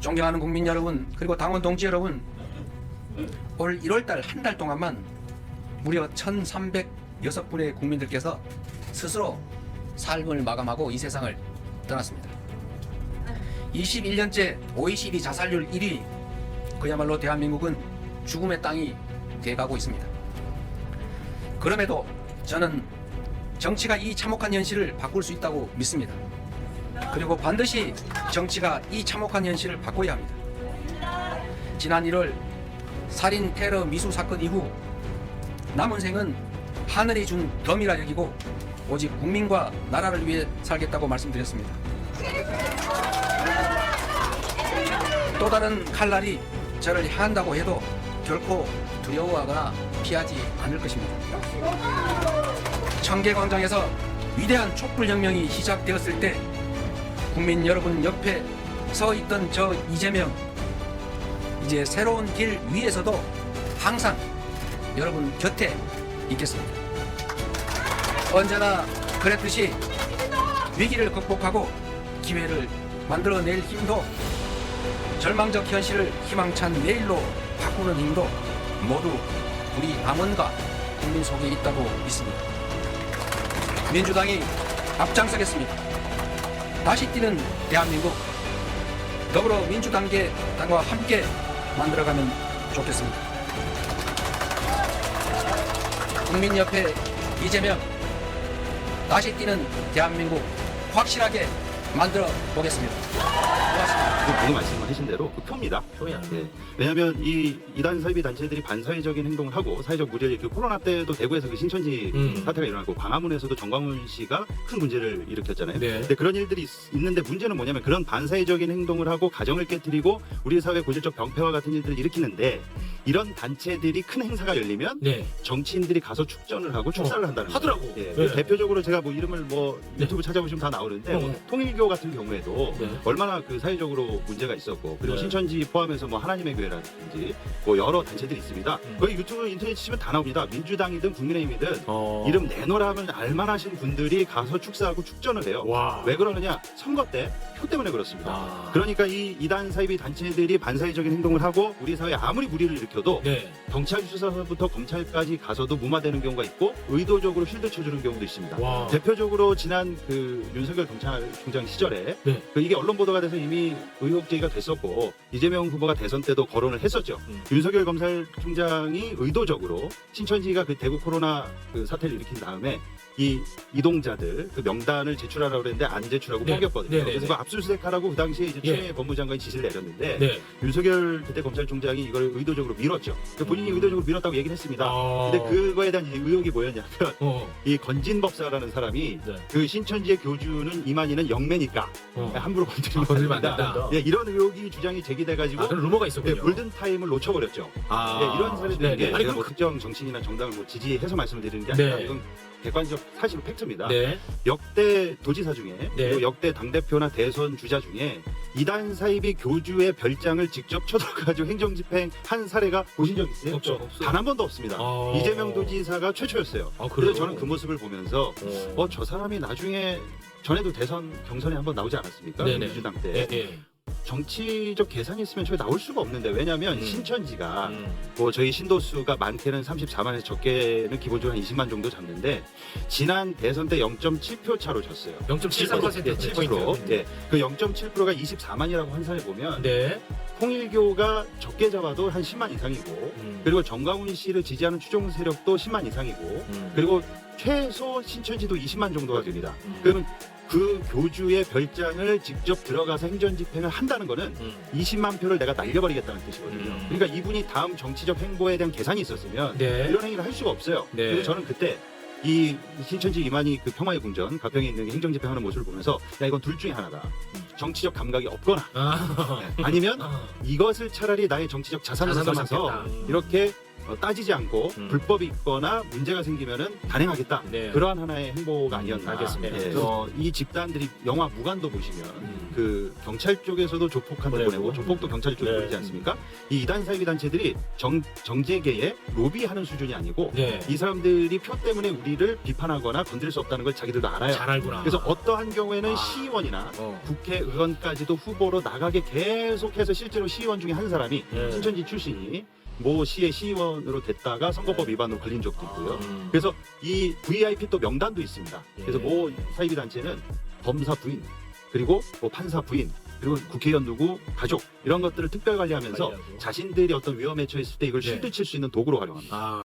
존경하는 국민 여러분 그리고 당원 동지 여러분 올 1월달 한 달 동안만 무려 1,306분의 국민들께서 스스로 삶을 마감하고 이 세상을 떠났습니다. 21년째 OECD 자살률 1위 그야말로 대한민국은 죽음의 땅이 돼가고 있습니다. 그럼에도 저는 정치가 이 참혹한 현실을 바꿀 수 있다고 믿습니다. 그리고 반드시 정치가 이 참혹한 현실을 바꿔야 합니다. 지난 1월 살인 테러 미수 사건 이후 남은 생은 하늘이 준 덤이라 여기고 오직 국민과 나라를 위해 살겠다고 말씀드렸습니다. 또 다른 칼날이 저를 향한다고 해도 결코 두려워하거나 피하지 않을 것입니다. 청계광장에서 위대한 촛불혁명이 시작되었을 때 국민 여러분 옆에 서 있던 저 이재명 이제 새로운 길 위에서도 항상 여러분 곁에 있겠습니다. 언제나 그랬듯이 위기를 극복하고 기회를 만들어낼 힘도 절망적 현실을 희망찬 내일로 바꾸는 힘도 모두 우리 당원과 국민 속에 있다고 믿습니다. 민주당이 앞장서겠습니다. 다시 뛰는 대한민국 더불어 민주당계 당과 함께 만들어가면 좋겠습니다. 국민 옆에 이재명 다시 뛰는 대한민국 확실하게 만들어 보겠습니다. 고맙습니다. 그 방금 말씀하신 대로 그 표입니다. 표야. 예. 왜냐하면 이 이단 사이비 단체들이 반사회적인 행동을 하고 사회적 무리를 그 코로나 때도 대구에서 그 신천지 음. 사태가 일어났고 광화문에서도 정광훈 씨가 큰 문제를 일으켰잖아요. 네. 근데 그런 일들이 있, 는데 문제는 뭐냐면 그런 반사회적인 행동을 하고 가정을 깨뜨리고 우리 사회 고질적 병폐와 같은 일들을 일으키는데 이런 단체들이 큰 행사가 열리면 네. 정치인들이 가서 축전을 하고 축사를 한다는 하더라고. 거예요. 예. 네. 대표적으로 제가 뭐 이름을 뭐 네. 유튜브 찾아보시면 다 나오는데 어. 뭐 통일교 같은 경우에도 네. 얼마나 그 사회적으로 문제가 있었고 그리고 네. 신천지 포함해서 뭐 하나님의 교회라든지 뭐 여러 단체들이 있습니다. 음. 거기 유튜브 인터넷 치면 다 나옵니다. 민주당이든 국민의힘이든 어. 이름 내놓으라 하면 알만하신 분들이 가서 축사하고 축전을 해요. 와. 왜 그러느냐? 선거 때 표 때문에 그렇습니다. 아. 그러니까 이 이단 사이비 단체들이 반사회적인 행동을 하고 우리 사회에 아무리 무리를 일으켜도 네. 경찰 수사서부터 검찰까지 가서도 무마되는 경우가 있고 의도적으로 쉴드 쳐주는 경우도 있습니다. 와. 대표적으로 지난 그 윤석열 검찰총장 시절에 네. 그 이게 언론 보도가 돼서 이미 의혹 제기가 됐었고 이재명 후보가 대선 때도 거론을 했었죠. 음. 윤석열 검찰총장이 의도적으로 신천지가 그 대구 코로나 그 사태를 일으킨 다음에 이 이동자들 그 명단을 제출하라고 그랬는데 안 제출하고 네. 포기했거든요. 네, 네, 그래서 네. 그 압수수색하라고 그 당시에 이제 예. 최 법무장관이 지시를 내렸는데 네. 윤석열 그때 검찰총장이 이걸 의도적으로 밀었죠. 그 본인이 음. 의도적으로 밀었다고 얘기를 했습니다. 아. 근데 그거에 대한 의혹이 뭐였냐면 어. 이 건진법사라는 사람이 네. 그 신천지의 교주는 이만희는 영매니까 어. 함부로 건드리면 아, 건드리면 안안 된다. 예, 이런 의혹이 주장이 제기돼가지고 아, 그런 루머가 예, 있었군요. 골든 타임을 놓쳐버렸죠. 아. 예, 이런 사례들이 네, 네. 게 아니 제가 그뭐 특정 정치인이나 정당을 뭐 지지해서 말씀을 드리는 게 아니라 네. 이건 객관적 사실 팩트입니다. 네. 역대 도지사 중에 네. 그리고 역대 당 대표나 대선 주자 중에 이단 사이비 교주의 별장을 직접 쳐들어가지고 행정 집행한 사례가 보신 적 있어요? 없죠. 없어요. 단 한 번도 없습니다. 아. 이재명 도지사가 최초였어요. 아, 그래요? 그래서 저는 그 모습을 보면서 어. 어저 사람이 나중에 전에도 대선 경선에 한번 나오지 않았습니까? 네네. 민주당 때 예, 예. 정치적 계산이 있으면 저희 나올 수가 없는데 왜냐하면 음. 신천지가 음. 뭐 저희 신도수가 많게는 34만에서 적게는 기본적으로 한 20만 정도 잡는데 지난 대선 때 0.7표 차로 졌어요. 0.73% 예, 7%. 예, 그 0.7%가 24만이라고 환산해 보면 네. 통일교가 적게 잡아도 한 10만 이상이고 음. 그리고 정강훈 씨를 지지하는 추종 세력도 10만 이상이고 음. 그리고 최소 신천지도 20만 정도가 됩니다. 음. 그러면 그 교주의 별장을 직접 들어가서 행정 집행을 한다는 거는 음. 20만 표를 내가 날려버리겠다는 뜻이거든요. 음. 그러니까 이분이 다음 정치적 행보에 대한 계산이 있었으면 네. 이런 행위를 할 수가 없어요. 네. 그래서 저는 그때 이 신천지 이만희 그 평화의 궁전 가평에 있는 게 행정 집행하는 모습을 보면서 야 이건 둘 중에 하나다. 정치적 감각이 없거나 아. 네. 아니면 아. 이것을 차라리 나의 정치적 자산으로 자산으로 삼아서 삼겠다. 이렇게 어, 따지지 않고 음. 불법이 있거나 문제가 생기면은 단행하겠다. 네. 그러한 하나의 행보가 아니었나. 알겠습니다. 예, 좀- 어, 이 집단들이 영화 무관도 보시면 음. 그 경찰 쪽에서도 조폭한테 보내고. 보내고 조폭도 경찰 쪽에 네. 보내지 않습니까? 이 이단 사이비 단체들이 정 정재계에 로비하는 수준이 아니고 네. 이 사람들이 표 때문에 우리를 비판하거나 건드릴 수 없다는 걸 자기들도 알아요. 잘 알구나. 그래서 어떠한 경우에는 아. 시의원이나 어. 국회의원까지도 후보로 나가게 계속해서 실제로 시의원 중에 한 사람이 네. 신천지 출신이 모 시의 시의원으로 됐다가 선거법 네. 위반으로 걸린 적도 있고요. 음. 그래서 이 VIP 또 명단도 있습니다. 그래서 예. 모 사이비 단체는 검사 부인 그리고 뭐 판사 부인 그리고 국회의원 누구 가족 이런 것들을 특별 관리하면서 관리하고. 자신들이 어떤 위험에 처했을 때 이걸 네. 실드 칠 수 있는 도구로 활용합니다. 아.